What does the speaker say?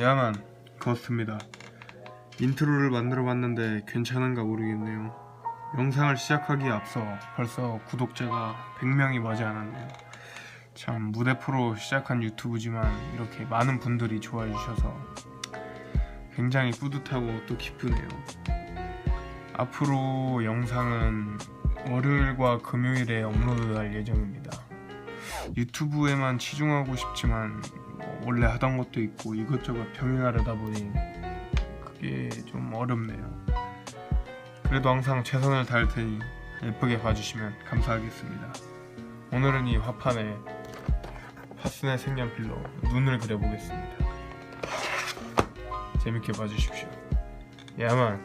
야만 거스트입니다. 인트로를 만들어 봤는데 괜찮은가 모르겠네요. 영상을 시작하기에 앞서 벌써 구독자가 100명이 머지않았네요. 참 무대 프로 시작한 유튜브지만 이렇게 많은 분들이 좋아해 주셔서 굉장히 뿌듯하고 또 기쁘네요. 앞으로 영상은 월요일과 금요일에 업로드할 예정입니다. 유튜브에만 치중하고 싶지만 뭐 원래 하던 것도 있고 이것저것 병행하려다 보니 그게 좀 어렵네요. 그래도 항상 최선을 다할 테니 예쁘게 봐주시면 감사하겠습니다. 오늘은 이 화판에 파스네 색연필로 눈을 그려보겠습니다. 재밌게 봐주십시오. 야만.